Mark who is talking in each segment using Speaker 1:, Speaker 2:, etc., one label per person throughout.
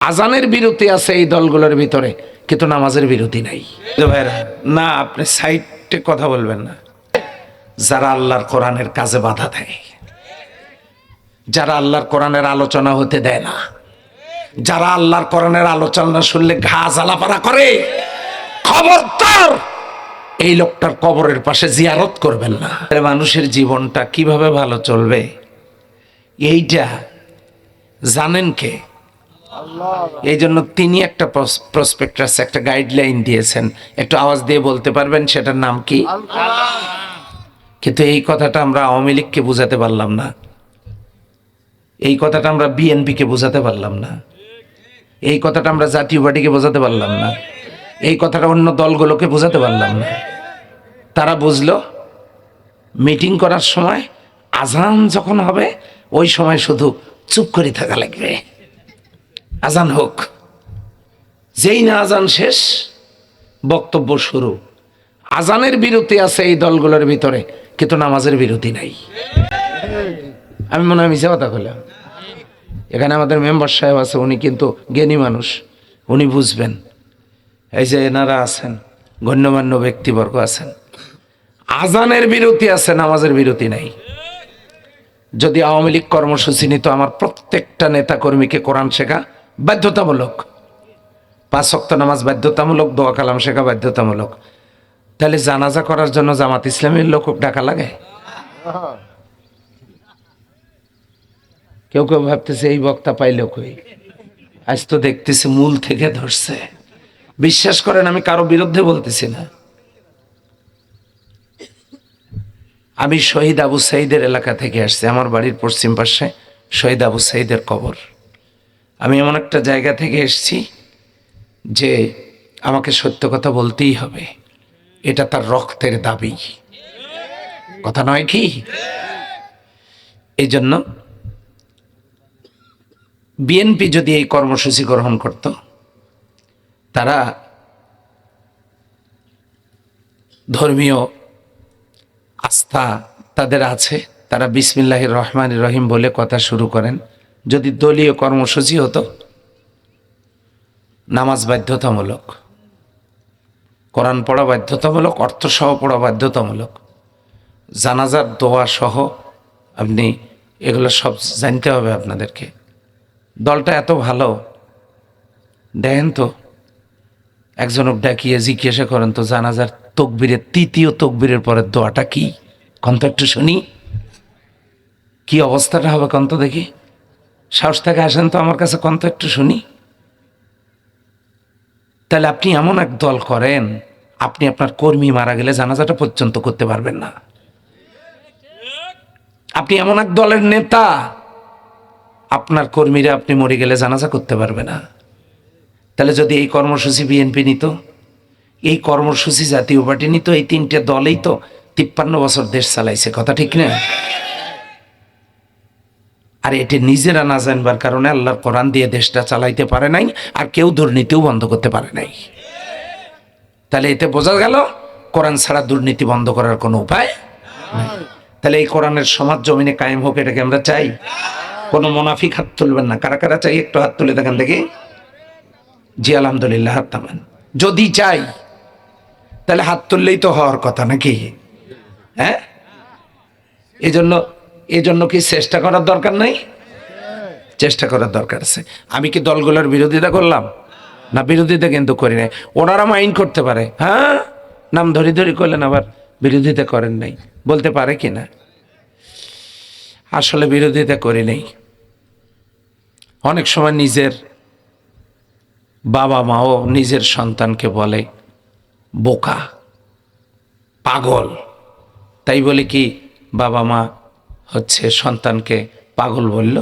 Speaker 1: আজানের বিরতি আছে এই দলগুলোর ভিতরে, কিন্তু নামাজের বিরতি নাই। ভাইরা, না, আপনি সাইডে কথা বলবেন না। যারা আল্লাহর কোরআনের কাজে বাধা দেয়, যারা আল্লাহর কোরআনের আলোচনা হতে দেয় না, যারা আল্লাহর কোরআনের আলোচনা শুনলে ঘা জ্বালাপাড়া করে, খবরদার, এই লোকটার কবরের পাশে জিয়ারত করবেন না। মানুষের জীবনটা কীভাবে ভালো চলবে? এইটা জানেন কে? এই জন্য তিনি একটা প্রসপেক্টাস একটা গাইডলাইন দিয়েছেন। একটু আওয়াজ দিয়ে বলতে পারবেন সেটার নাম কি? কিন্তু এই কথাটা আমরা আওয়ামী লীগকে বোঝাতে পারলাম না। এই কথাটা আমরা বিএনপিকে বোঝাতে পারলাম না। এই কথাটা আমরা জাতীয় পার্টিকে বোঝাতে পারলাম না। এই কথাটা অন্য দলগুলোকে বোঝাতে পারলাম না। তারা বুঝলো মিটিং করার সময় আজান যখন হবে, ওই সময় শুধু চুপ করে থাকা লাগবে। আজান হোক। যেই না আজান শেষ, বক্তব্য শুরু। আজানের বিরতি আছে এই দলগুলোর ভিতরে, কিন্তু নামাজের বিরতি নাই। আমি মনে হয় মিশে কথা বললাম এখানে আমাদের মেম্বার সাহেব আছে, উনি কিন্তু জ্ঞানী মানুষ, উনি বুঝবেন। এই যে এনারা আছেন, গণ্যমান্য ব্যক্তিবর্গ আছেন। আজানের বিরতি আছে, নামাজের বিরতি নাই। যদি আওয়ামী লীগ কর্মসূচি নিত, আমার প্রত্যেকটা নেতা কর্মীকে কোরআন শেখা বাধ্যতামূলক। পাঁচ শক্ত নামাজ বাধ্যতামূলক, দোয়া কালাম শেখা বাধ্যতামূলক। তাহলে জানাজা করার জন্য জামাত ইসলামের লোক ডাকা লাগে। কেউ কেউ ভাবতেছে, এই বক্তা পাইল কই? আজ তো দেখতেছি মূল থেকে ধরছে। বিশ্বাস করেন, আমি কারও বিরুদ্ধে বলতেছি না। আমি শহীদ আবু সাইদের এলাকা থেকে আসছি, আমার বাড়ির পশ্চিম পাশে শহীদ আবু সাইদের কবর। আমি এমন একটা জায়গা থেকে এসেছি যে আমাকে সত্য কথা বলতেই হবে। এটা তার রক্তের দাবি। কথা নয় কি? এই জন্য বিএনপি যদি এই কর্মসূচি গ্রহণ করত, তারা ধর্মীয় আস্থা তাদের আছে। তারা বিসমিল্লাহ রহমান রহিম বলে কথা শুরু করেন। যদি দলীয় কর্মসূচি হতো, নামাজ বাধ্যতামূলক, কোরআন পড়া বাধ্যতামূলক অর্থ সহ পড়া বাধ্যতামূলক, জানাজার দোয়া সহ আপনি এগুলো সব জানতে হবে আপনাদেরকে। দলটা এত ভালো, দেখেন তো একজনক ডাকিয়ে জিজ্ঞাসা করেন তো, জানাজার তকবীরের, তৃতীয় তকবীরের পরের দোয়াটা কি? কন্ত একটু শুনি। কি অবস্থাটা হবে কন্ত দেখি। সাহস থেকে আসেন তো আমার কাছে কন্ত একটু শুনি। তাহলে আপনি এমন এক দল করেন, আপনি আপনার কর্মী মারা গেলে জানাজাটা পর্যন্ত করতে পারবেন না। আপনি এমন এক দলের নেতা, আপনার কর্মীরা আপনি মরে গেলে জানাজা করতে পারবে না। তাহলে যদি এই কর্মসূচি বিএনপি নিত, এই কর্মসূচি জাতীয় পার্টি নিত, এই তিনটে দলেই তো তিপ্পান্ন বছর দেশ চালাইছে, কথা ঠিক না? আর এটি নিজেরা না জানবার কারণে আল্লাহর কোরআন দিয়ে দেশটা চালাইতে পারে নাই, আর কেউ দুর্নীতিও বন্ধ করতে পারে নাই। তাহলে এতে বোঝা গেল, কোরআন ছাড়া দুর্নীতি বন্ধ করার কোনো উপায় তাহলে এই কোরআনের সমাজ জমিনে কায়েম হোক, এটাকে আমরা চাই। কোনো মুনাফিক হাত তুলবেন না। কারা কারা চাই একটু হাত তুলে দেখেন দেখি? জি, আলহামদুলিল্লাহ, হাত থামেন। যদি চাই, তাহলে হাত তুললেই তো হওয়ার কথা নাকি? হ্যাঁ? এই জন্য এই জন্য কি চেষ্টা করার দরকার নাই? চেষ্টা করার দরকার আছে। আমি কি দলগুলোর বিরোধিতা করলাম? না, বিরোধিতা কিন্তু করি নাই। ওনারা মাইন্ড করতে পারে। হ্যাঁ? নাম ধরি ধরি করলেন, আবার বিরোধিতা করেন নাই। বলতে পারে কি না? আসলে বিরোধিতা করি নেই। অনেক সময় নিজের বাবা মাও নিজের সন্তানকে বলে, বোকা, পাগল। তাই বলে কি বাবা মা হচ্ছে সন্তানকে পাগল বলল।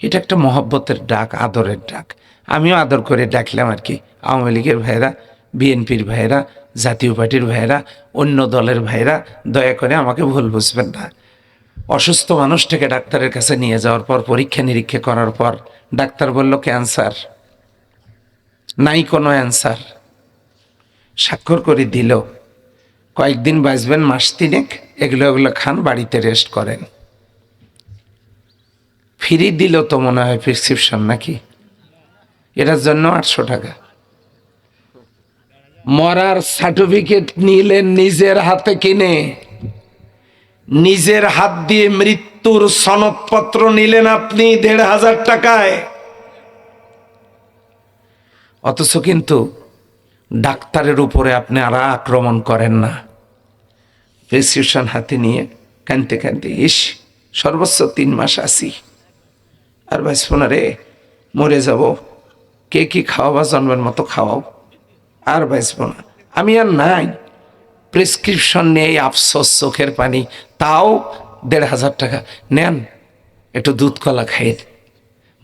Speaker 1: এটা একটা মহব্বতের ডাক, আদরের ডাক। আমিও আদর করে ডাকলাম আর কি। আওয়ামী লীগের ভাইরা বিএনপির ভাইরা জাতীয় পার্টির ভাইরা অন্য দলের ভাইরা দয়া করে আমাকে ভুল বুঝবেন না। অসুস্থ মানুষটাকে ডাক্তারের কাছে নিয়ে যাওয়ার পর, পরীক্ষা নিরীক্ষা করার পর ডাক্তার বলল ক্যান্সার নাই কোনো অ্যান্সার। স্বাক্ষর করে দিল। কয়েকদিন বাঁচবেন মাস তিনেক, এগুলো এগুলো খান, বাড়িতে রেস্ট করেন। ফ্রি দিল তো মনে হয় প্রেসক্রিপশন নাকি? এটার জন্য আটশো টাকা। মরার সার্টিফিকেট নিলেন নিজের হাতে কিনে, নিজের হাত দিয়ে মৃত্যুর সনদপত্র নিলেন আপনি দেড় হাজার টাকায়। অথচ কিন্তু ডাক্তারের উপরে আপনি আর আক্রমণ করেন না। প্রেসক্রিপশন হাতে নিয়ে কানতে কানতে, ইস, সর্বোচ্চ তিন মাস আসি আর ভাইসপো না রে, মরে যাব। কে কি খাওয়াবা জন্মের মতো খাওয়াও? আর বাঁচবো না আমি আর নাই। প্রেসক্রিপশন নিয়ে এই আফসোস, চোখের পানি। তাও দেড় হাজার টাকা। নেন, একটু দুধ কলা খাইয়ে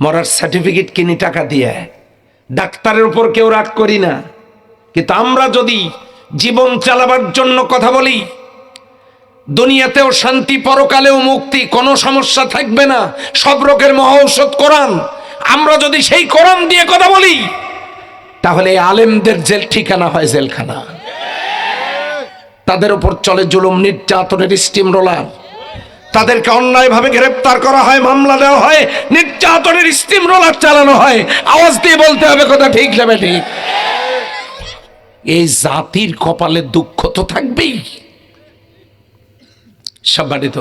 Speaker 1: মরার সার্টিফিকেট কিনি, টাকা দিয়ে। ডাক্তারের উপর কেউ রাগ করি না। কিন্তু আমরা যদি জীবন চালাবার জন্য কথা বলি দুনিয়াতেও শান্তি, পরকালেও মুক্তি, কোনো সমস্যা থাকবে না। সব রোগের মহা ঔষধ কোরআন। আমরা যদি সেই কোরআন দিয়ে কথা বলি, তাহলে আলেমদের জেল ঠিকানা হয় জেলখানা। তাদের উপর চলে জুলুম, নির্যাতনের স্টিম রোলার। তাদেরকে অন্যায়ভাবে গ্রেপ্তার করা হয়, মামলা দেওয়া হয়, নির্যাতনের স্টিম রোলার চালানো হয়। আওয়াজ দিয়ে বলতে হবে, কথা ঠিক যাবে ঠিক এই জাতির কপালে দুঃখ তো থাকবেই। সম্মানিত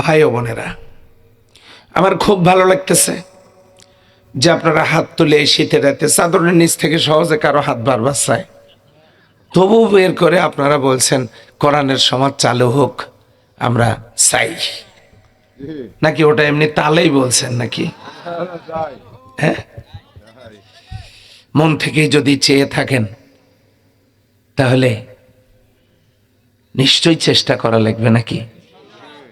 Speaker 1: ভাই ও বোনেরা, আমার খুব ভালো লাগতেছে যে আপনারা হাত তুলে শীতের রাতে চাদরের নিচ থেকে সহজে কারও হাত বারবার চায় তবু বের করে আপনারা বলছেন, কোরআনের সমাজ চালু হোক, আমরা চাই। নাকি ওটা এমনি তালেই বলছেন নাকি? হ্যাঁ? মন থেকে যদি চেয়ে থাকেন, তাহলে নিশ্চয়ই চেষ্টা করা লাগবে নাকি?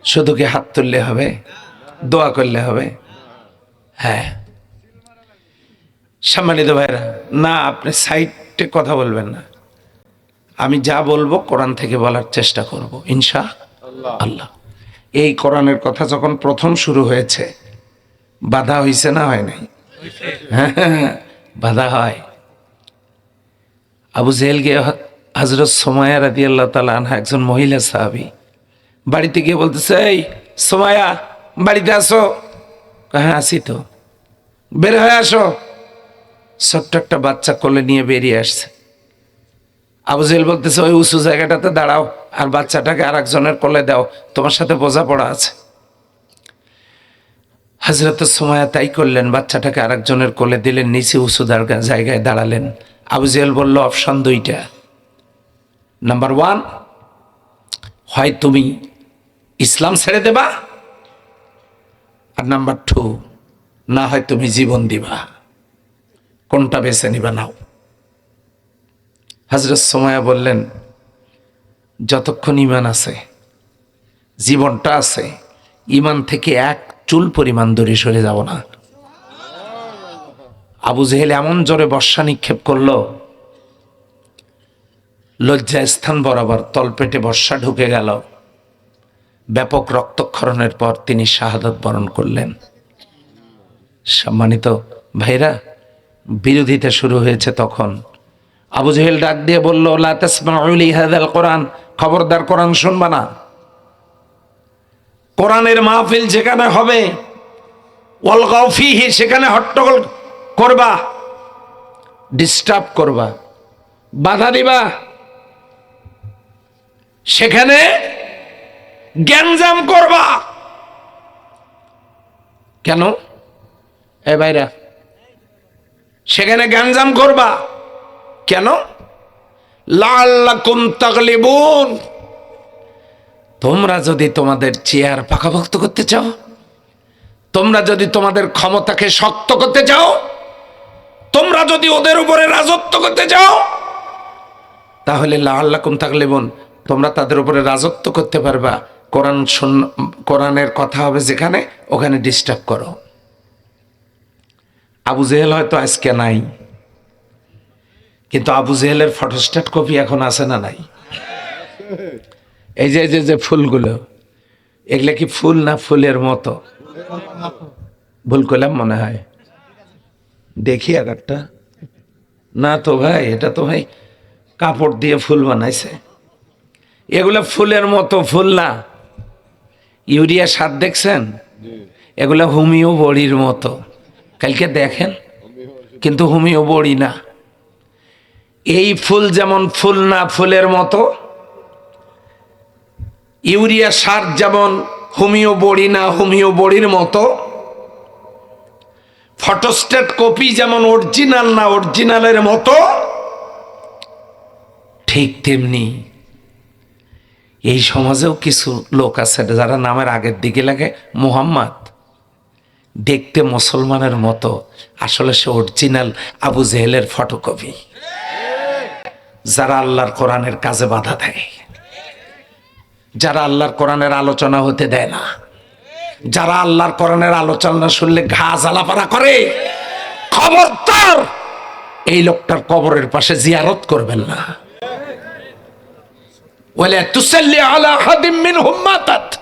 Speaker 1: শুধু কি হাত তুললে হবে? দোয়া করলে হবে? হ্যাঁ। সম্মানিত ভাইরা না আপনি সাইডে কথা বলবেন না। আমি যা বলব কোরআন থেকে বলার চেষ্টা করব ইনশা আল্লাহ। এই কোরআনের কথা যখন প্রথম শুরু হয়েছে বাধা হইছে না হয় নাই? হ্যাঁ, বাধা হয়। আবু জেহেল গিয়ে হজরত সোমায়া রাদি আল্লাহ তালা আনহা একজন মহিলা সাহাবি। বাড়িতে গিয়ে বলতেছে, এই সোমায়া বাড়িতে আসো। হ্যাঁ আসি তো। বের হয়ে আসো। ছোট্ট একটা বাচ্চা কোলে নিয়ে বেরিয়ে আসছে। আবু জেহেল বলতেছে, ওই উঁচু জায়গাটাতে দাঁড়াও আর বাচ্চাটাকে আর একজনের কোলে দাও, তোমার সাথে বোঝাপড়া আছে। হাজরতের সময় তাই করলেন, বাচ্চাটাকে আরেকজনের কোলে দিলেন, নিচে উঁচু জায়গায় দাঁড়ালেন। আবু জেহেল বলল, অপশন দুইটা। নাম্বার ওয়ান হয় তুমি ইসলাম ছেড়ে দেবা। আর নাম্বার টু না হয় তুমি জীবন দিবা। কোনটা বেছে নিবা নাও। হাজরত সময়া বললেন, যতক্ষণ ইমান আছে, জীবনটা আছে ইমান থেকে এক চুল পরিমাণ দূরে সরে যাব না। আবু জেহেল এমন জোরে বর্ষা নিক্ষেপ করল লজ্জা স্থান বরাবর তলপেটে বর্ষা ঢুকে গেল। ব্যাপক রক্তক্ষরণের পর তিনি শাহাদত বরণ করলেন। সম্মানিত ভাইরা, বিরোধিতা শুরু হয়েছে তখন। আবু জহেল ডাক দিয়ে বলল, লা তাসমাউলি হাদাল কোরআন, খবরদার কোরআন শুনবা না। কোরআনের মাহফিল যেখানে হবে সেখানে হট্টগোল করবা, ডিস্টার্ব করবা, বাধা দিবা সেখানে গ্যাঞ্জাম করবা। কেন? এ ভাইরা, সেখানে গ্যাঞ্জাম করবা। কেন? লাল্লাকুম তাগলিবুন। তোমরা যদি তোমাদের চেয়ার পাকাভক্ত করতে চাও, তোমরা যদি তোমাদের ক্ষমতাকে শক্ত করতে চাও, তোমরা যদি ওদের উপরে রাজত্ব করতে চাও, তাহলে লাল্লাকুম তাগলিবুন। তোমরা তাদের উপরে রাজত্ব করতে পারবা। কোরআন কোরআনের কথা হবে যেখানে, ওখানে ডিস্টার্ব করো। আবু জেহেল হয়তো আজকে নাই। কিন্তু আবু জেহেলের ফটোস্টেট কপি এখন আছে না নাই? এই যে যে যে ফুলগুলো, এগুলা কি ফুল না ফুলের মতো? ভুল করলাম মনে হয়। দেখি এক একটা না তো ভাই, এটা তো ভাই কাপড় দিয়ে ফুল বানাইছে। এগুলো ফুলের মতো ফুল না। ইউরিয়া সার দেখছেন? এগুলো হোমিও বড়ির মতো। কালকে দেখেন? কিন্তু হুমিও বড়ি না। এই ফুল যেমন ফুল না ফুলের মতো ইউরিয়া সার যেমন হোমিও বড়ি না হোমিও বড়ির মতো ফটোস্টেট কপি যেমন অরিজিনাল না অরিজিনালের মতো ঠিক তেমনি এই সমাজেও কিছু লোক আছে যারা নামের আগের দিকে লাগে মোহাম্মদ। দেখতে মুসলমানের মতো। আসলে সে অরিজিনাল আবু জেহেলের ফটোকপি যারা আল্লাহর কোরআনের কাজে বাধা দেয়। যারা আল্লাহর কোরআনের আলোচনা হতে দেয় না। যারা আল্লাহর কোরআনের আলোচনা শুনলে ঘা জ্বালাপাড়া করে। খবরদার! এই লোকটার কবরের পাশে জিয়ারত করবেন না। ولا تسلي على أحد منهم ماتت